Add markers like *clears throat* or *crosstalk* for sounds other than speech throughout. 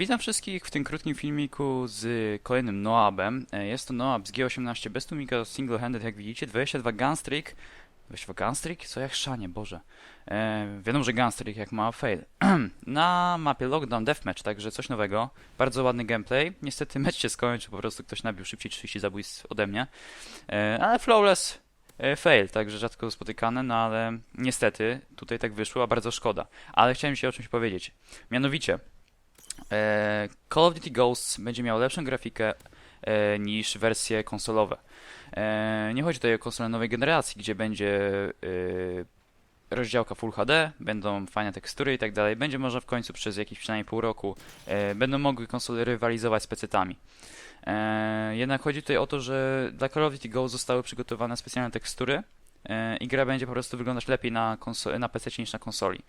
witam wszystkich w tym krótkim filmiku z kolejnym Noabem. E, Jest to Noab z G18 bez tłumika single-handed, jak widzicie, 22 gunstreak. 22 gunstreak? Co ja chrzanie, Boże. E, wiadomo, że gunstreak jak ma fail. *clears throat* Na mapie Lockdown Deathmatch, także coś nowego. Bardzo ładny gameplay. Niestety mecz się skończył, po prostu ktoś nabił szybciej 30 zabójstw ode mnie. E, ale flawless e, fail, także rzadko spotykane, no ale niestety tutaj tak wyszło, a bardzo szkoda. Ale chciałem się o czymś powiedzieć. Mianowicie, Call of Duty Ghosts będzie miał lepszą grafikę e, niż wersje konsolowe. E, nie chodzi tutaj o konsole nowej generacji, gdzie będzie e, rozdziałka Full HD, będą fajne tekstury i tak dalej. Będzie można w końcu przez jakieś przynajmniej pół roku e, będą mogły konsole rywalizować z PC-tami. E, jednak chodzi tutaj o to, że dla Call of Duty Ghosts zostały przygotowane specjalne tekstury e, i gra będzie po prostu wyglądać lepiej na, na PC niż na konsoli.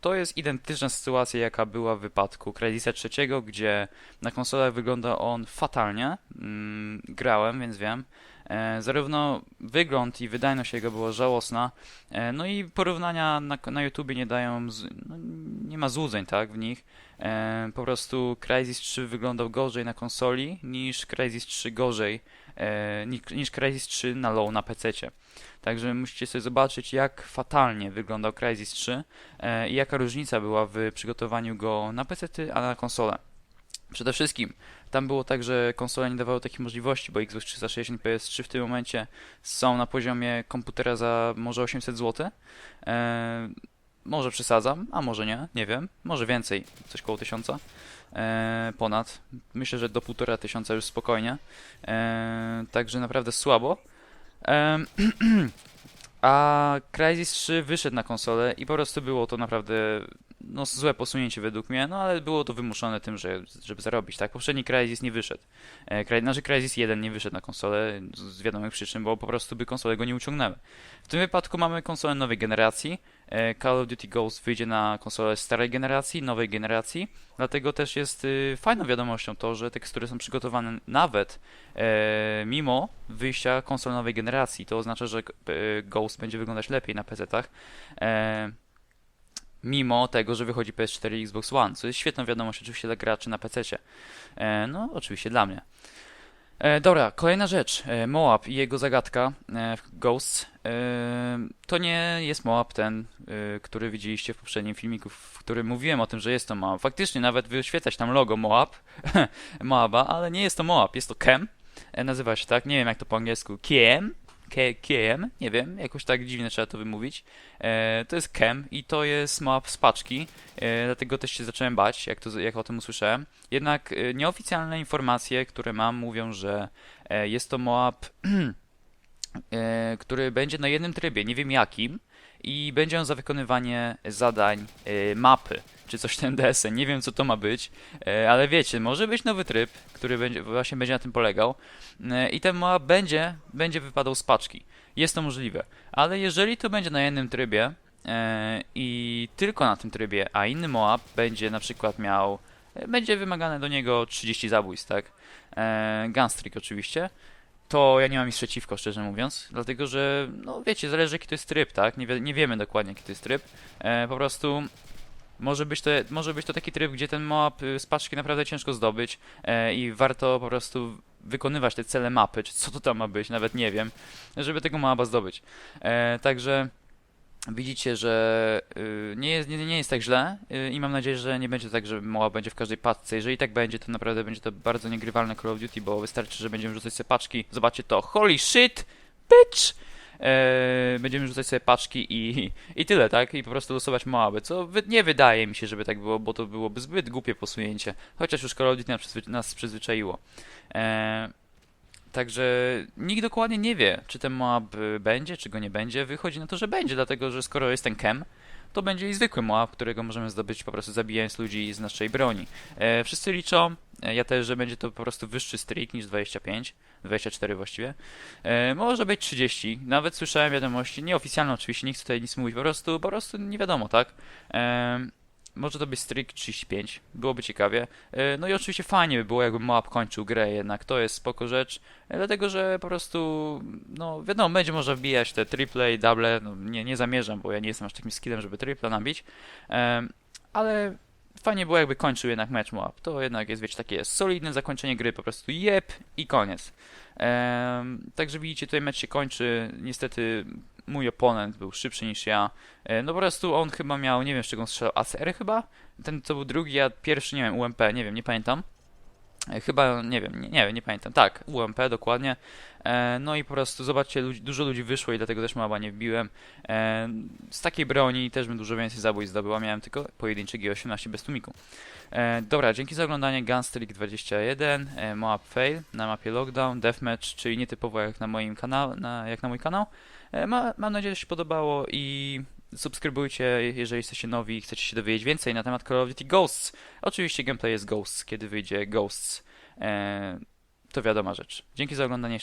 To jest identyczna sytuacja, jaka była w wypadku Crysisa trzeciego, gdzie na konsolach wygląda on fatalnie. Mm, grałem, więc wiem. E, zarówno wygląd i wydajność jego była żałosna, e, no i porównania na, na YouTubie nie dają, z, no, nie ma złudzeń, tak, w nich. E, po prostu Crysis 3 wyglądał gorzej na konsoli niż Crysis 3 gorzej e, niż, niż Crysis 3 na low na PC-cie. Także musicie sobie zobaczyć, jak fatalnie wyglądał Crysis 3 e, i jaka różnica była w przygotowaniu go na PC, a na konsolę. Przede wszystkim, tam było tak, że konsole nie dawały takich możliwości, bo Xbox 360 i PS3 w tym momencie są na poziomie komputera za może 800 zł. E, może przesadzam, a może nie, nie wiem. Może więcej, coś koło 1000 e, ponad. Myślę, że do 1,5 tysiąca już spokojnie. E, także naprawdę słabo. E, *clears throat* a Crysis 3 wyszedł na konsolę i po prostu było to naprawdę no, złe posunięcie według mnie, no ale było to wymuszone tym, że, żeby zarobić, tak? Poprzedni Crysis nie wyszedł. E, znaczy Crysis 1 nie wyszedł na konsolę z, z wiadomych przyczyn, bo po prostu by konsole go nie uciągnęły. W tym wypadku mamy konsolę nowej generacji. E, Call of Duty Ghost wyjdzie na konsolę starej generacji, nowej generacji, dlatego też jest y, fajną wiadomością to, że tekstury są przygotowane nawet e, mimo wyjścia konsol nowej generacji. To oznacza, że e, Ghost będzie wyglądać lepiej na PC-tach. E, mimo tego, że wychodzi PS4 i Xbox One, co jest świetną wiadomością oczywiście dla graczy na PC. E, no, oczywiście dla mnie. E, dobra, kolejna rzecz. E, Moab i jego zagadka e, Ghosts. E, to nie jest Moab ten, e, który widzieliście w poprzednim filmiku, w którym mówiłem o tym, że jest to Moab. Faktycznie nawet wyświetla się tam logo Moab, *laughs* Moaba, ale nie jest to Moab, jest to Kem. E, nazywa się tak, nie wiem jak to po angielsku, Kiem. Kiem, nie wiem, jakoś tak dziwnie trzeba to wymówić. E, to jest Kem i to jest Moab z paczki, e, dlatego też się zacząłem bać, jak, to, jak o tym usłyszałem. Jednak e, nieoficjalne informacje, które mam, mówią, że e, jest to Moab, *clears throat* e, który będzie na jednym trybie, nie wiem jakim, i będzie on za wykonywanie zadań e, mapy, czy coś ten deseń. Nie wiem, co to ma być, e, ale wiecie, może być nowy tryb, który będzie, właśnie będzie na tym polegał e, i ten Moab będzie, będzie wypadał z paczki. Jest to możliwe, ale jeżeli to będzie na jednym trybie e, i tylko na tym trybie, a inny Moab będzie na przykład miał, będzie wymagane do niego 30 zabójstw, tak? Gunstreak oczywiście, to ja nie mam nic przeciwko, szczerze mówiąc, dlatego że, no wiecie, zależy jaki to jest tryb, tak? Nie, wie, nie wiemy dokładnie jaki to jest tryb. E, po prostu może być, to, może być to taki tryb, gdzie ten moab y, z paczki naprawdę ciężko zdobyć e, i warto po prostu wykonywać te cele mapy, czy co to tam ma być, nawet nie wiem, żeby tego moaba zdobyć. E, także widzicie, że y, nie, jest, nie, nie jest tak źle y, i mam nadzieję, że nie będzie tak, że moab będzie w każdej paczce. Jeżeli tak będzie, to naprawdę będzie to bardzo niegrywalne Call of Duty, bo wystarczy, że będziemy rzucać sobie paczki. Zobaczcie to, holy shit, bitch! Eee, będziemy rzucać sobie paczki i, i tyle, tak? I po prostu losować Moaby, co wy, nie wydaje mi się, żeby tak było, bo to byłoby zbyt głupie posunięcie. Chociaż już Call of Duty nas, przyzwy, nas przyzwyczaiło. Eee, Także nikt dokładnie nie wie, czy ten Moab będzie, czy go nie będzie. Wychodzi na to, że będzie, dlatego że skoro jest ten Kem, to będzie i zwykły Moab, którego możemy zdobyć po prostu zabijając ludzi z naszej broni. E, wszyscy liczą, e, ja też, że będzie to po prostu wyższy streak niż 25, 24 właściwie. E, może być 30, nawet słyszałem wiadomości, nieoficjalne oczywiście, nie chcę tutaj nic mówić, po prostu, po prostu nie wiadomo, tak? E, może to być streak 35, byłoby ciekawie. E, No i oczywiście fajnie by było, jakby Moab kończył grę, jednak to jest spoko rzecz, e, dlatego że po prostu, no wiadomo, będzie można wbijać te triple i double, no nie, nie zamierzam, bo ja nie jestem aż takim skillem, żeby triple nabić, Em, ale fajnie było jakby kończył jednak mecz Moab. To jednak jest, wiecie, takie solidne zakończenie gry, po prostu jeb i koniec. Także widzicie, tutaj mecz się kończy. Niestety mój oponent był szybszy niż ja. E, no po prostu on chyba miał, nie wiem z czego on strzelał, ACR chyba? Ten to był drugi, a pierwszy, nie wiem, UMP, nie wiem, nie pamiętam. Chyba, nie wiem, nie, nie nie pamiętam. Tak, UMP dokładnie. E, no i po prostu zobaczcie, ludzi, dużo ludzi wyszło i dlatego też mała nie wbiłem. E, z takiej broni też bym dużo więcej zabójstw zdobyła, miałem tylko pojedynczy G18 bez tłumiku. E, dobra, dzięki za oglądanie Gunstreak 21, e, Moab Fail na mapie Lockdown, Deathmatch, czyli nietypowo jak na moim kanale, na, jak na mój kanał. E, ma, mam nadzieję, że się podobało i subskrybujcie, jeżeli jesteście nowi i chcecie się dowiedzieć więcej na temat Call of Duty Ghosts. Oczywiście gameplay jest Ghosts, kiedy wyjdzie Ghosts. E, to wiadoma rzecz. Dzięki za oglądanie